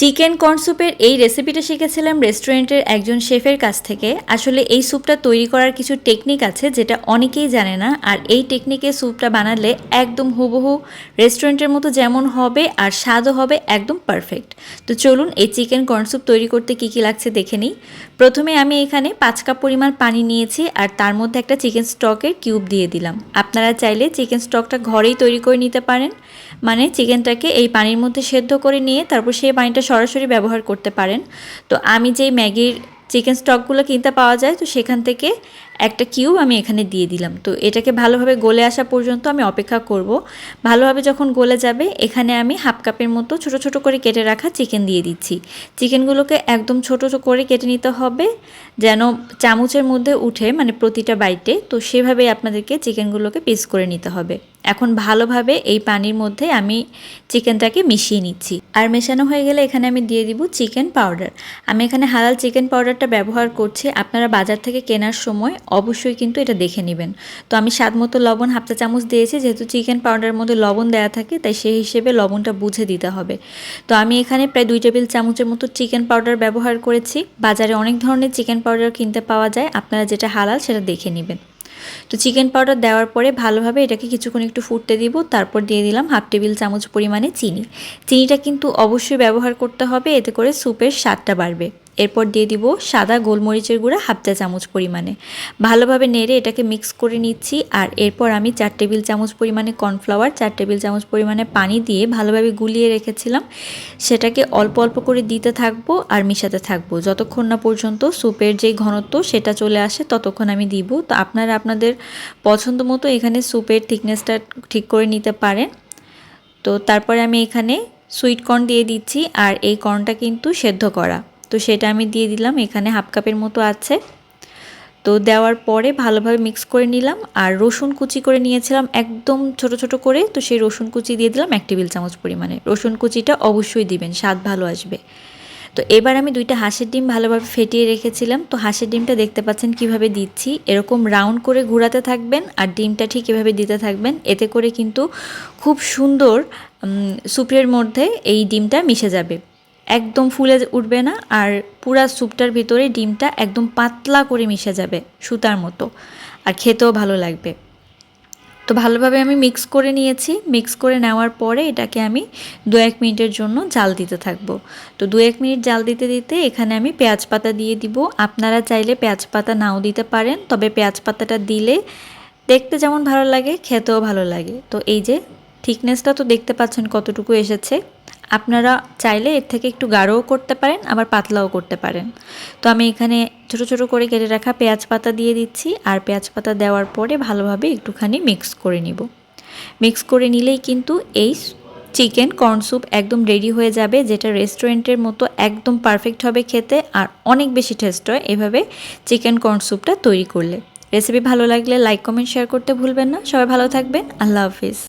Chicken corn স্যুপের এই রেসিপিটা শিখেছিলাম রেস্টুরেন্টের একজন শেফের কাছ থেকে। আসলে এই স্যুপটা তৈরি করার কিছু টেকনিক আছে যেটা অনেকেই জানে না। আর এই টেকনিকে স্যুপটা বানালে একদম হুবহু রেস্টুরেন্টের মতো যেমন হবে আর স্বাদও হবে একদম পারফেক্ট। তো চলুন এই চিকেন কর্ন স্যুপ তৈরি করতে কী কী লাগছে দেখে নিই। প্রথমে আমি এখানে পাঁচ কাপ পরিমাণ পানি নিয়েছি আর তার মধ্যে একটা চিকেন স্টকের কিউব দিয়ে দিলাম। আপনারা চাইলে চিকেন স্টকটা ঘরেই তৈরি করে নিতে পারেন। মানে চিকেনটাকে এই পানির মধ্যে সেদ্ধ করে নিয়ে তারপর সেই পানিটা সরাসরি ব্যবহার করতে পারেন। তো আমি যেই ম্যাগির চিকেন স্টকগুলো কিনতে পাওয়া যায়, তো সেখান থেকে একটা কিউব আমি এখানে দিয়ে দিলাম। তো এটাকে ভালোভাবে গলে আসা পর্যন্ত আমি অপেক্ষা করব। ভালোভাবে যখন গলে যাবে, এখানে আমি হাফ কাপের মতো ছোট ছোট করে কেটে রাখা চিকেন দিয়ে দিচ্ছি। চিকেনগুলোকে একদম ছোট ছোট করে কেটে নিতে হবে, যেন চামচের মধ্যে উঠে মানে প্রতিটা বাইটে, তো সেভাবেই আপনাদেরকে চিকেনগুলোকে পিস করে নিতে হবে। এখন ভালোভাবে এই পানির মধ্যে আমি চিকেনটাকে মিশিয়ে নিচ্ছি। আর মেশানো হয়ে গেলে এখানে আমি দিয়ে দিব চিকেন পাউডার আমি এখানে হালাল চিকেন পাউডারটা ব্যবহার করছি। আপনারা বাজার থেকে কেনার সময় অবশ্যই কিন্তু এটা দেখে নেবেন। তো আমি স্বাদ মতো লবণ হাফ চা চামচ দিয়েছি, যেহেতু চিকেন পাউডারের মধ্যে লবণ দেওয়া থাকে, তাই সেই হিসেবে লবণটা বুঝে দিতে হবে। তো আমি এখানে প্রায় দুই টেবিল চামচের মতো চিকেন পাউডার ব্যবহার করেছি। বাজারে অনেক ধরনের চিকেন পাউডার কিনতে পাওয়া যায়, আপনারা যেটা হালাল সেটা দেখে নেবেন। তো চিকেন পাউডার দেওয়ার পরে ভালোভাবে এটাকে কিছুক্ষণ একটু ফুটতে দিব, তারপর দিয়ে দিলাম হাফ টেবিল চামচ পরিমাণে চিনি। চিনিটা কিন্তু অবশ্যই ব্যবহার করতে হবে, এতে করে স্যুপের স্বাদটা বাড়বে। এরপর দিয়ে দিব সাদা গোলমরিচের গুঁড়া হাফ চা চামচ পরিমাণে। ভালোভাবে নেড়ে এটাকে মিক্স করে নিচ্ছি আর এরপর আমি চার টেবিল চামচ পরিমাণে কর্নফ্লাওয়ার চার টেবিল চামচ পরিমাণে পানি দিয়ে ভালোভাবে গুলিয়ে রেখেছিলাম। সেটাকে অল্প অল্প করে দিতে থাকব আর মিশাতে থাকব। যতক্ষণ না পর্যন্ত স্যুপের যেই ঘনত্ব সেটা চলে আসে ততক্ষণ আমি দিব। তো আপনারা আপনাদের পছন্দ মতো এখানে স্যুপের থিকনেসটা ঠিক করে নিতে পারেন। তো তারপরে আমি এখানে সুইট কর্ন দিয়ে দিচ্ছি আর এই কর্নটা কিন্তু সেদ্ধ করা। তো সেটা আমি দিয়ে দিলাম, এখানে হাফ কাপের মতো আছে। তো দেওয়ার পরে ভালোভাবে মিক্স করে নিলাম আর রসুন কুচি করে নিয়েছিলাম একদম ছোট ছোট করে, তো সেই রসুন কুচি দিয়ে দিলাম এক টেবিল চামচ পরিমাণে। রসুন কুচিটা অবশ্যই দিবেন, স্বাদ ভালো আসবে। তো এবার আমি দুইটা হাঁসের ডিম ভালোভাবে ফেটিয়ে রেখেছিলাম। তো হাঁসের ডিমটা দেখতে পাচ্ছেন কীভাবে দিচ্ছি। এরকম রাউন্ড করে ঘোরাতে থাকবেন আর ডিমটা ঠিক এভাবে দিতে থাকবেন। এতে করে কিন্তু খুব সুন্দর সুপের মধ্যে এই ডিমটা মিশে যাবে। একদম ফুলে উঠবে না আর পুরা স্যুপটার ভিতরে ডিমটা একদম পাতলা করে মিশে যাবে সুতার মতো আর খেতেও ভালো লাগবে। তো ভালোভাবে আমি মিক্স করে নিয়েছি। মিক্স করে নেওয়ার পরে এটাকে আমি দু এক মিনিটের জন্য জাল দিতে থাকব। তো দু এক মিনিট জাল দিতে দিতে এখানে আমি পেঁয়াজ পাতা দিয়ে দিব। আপনারা চাইলে পেঁয়াজ পাতা নাও দিতে পারেন, তবে পেঁয়াজ পাতাটা দিলে দেখতে যেমন ভালো লাগে, খেতেও ভালো লাগে। তো এই যে থিকনেসটা তো দেখতে পাচ্ছেন কতটুকু এসেছে। আপনারা চাইলে এর থেকে একটু গাঢ়ও করতে পারেন, আবার পাতলাও করতে পারেন। তো আমি এখানে ছোট ছোট করে কেটে রাখা পেঁয়াজ পাতা দিয়ে দিচ্ছি, আর পেঁয়াজ পাতা দেওয়ার পরে ভালোভাবে একটুখানি মিক্স করে নিব। মিক্স করে নিলেই কিন্তু এই চিকেন কর্ন স্যুপ একদম রেডি হয়ে যাবে, যেটা রেস্টুরেন্টের মতো একদম পারফেক্ট হবে খেতে, আর অনেক বেশি টেস্ট হয় এভাবে চিকেন কর্ন স্যুপটা তৈরি করলে। রেসিপি ভালো লাগলে লাইক, কমেন্ট, শেয়ার করতে ভুলবেন না। সবাই ভালো থাকবেন। আল্লাহ হাফিজ।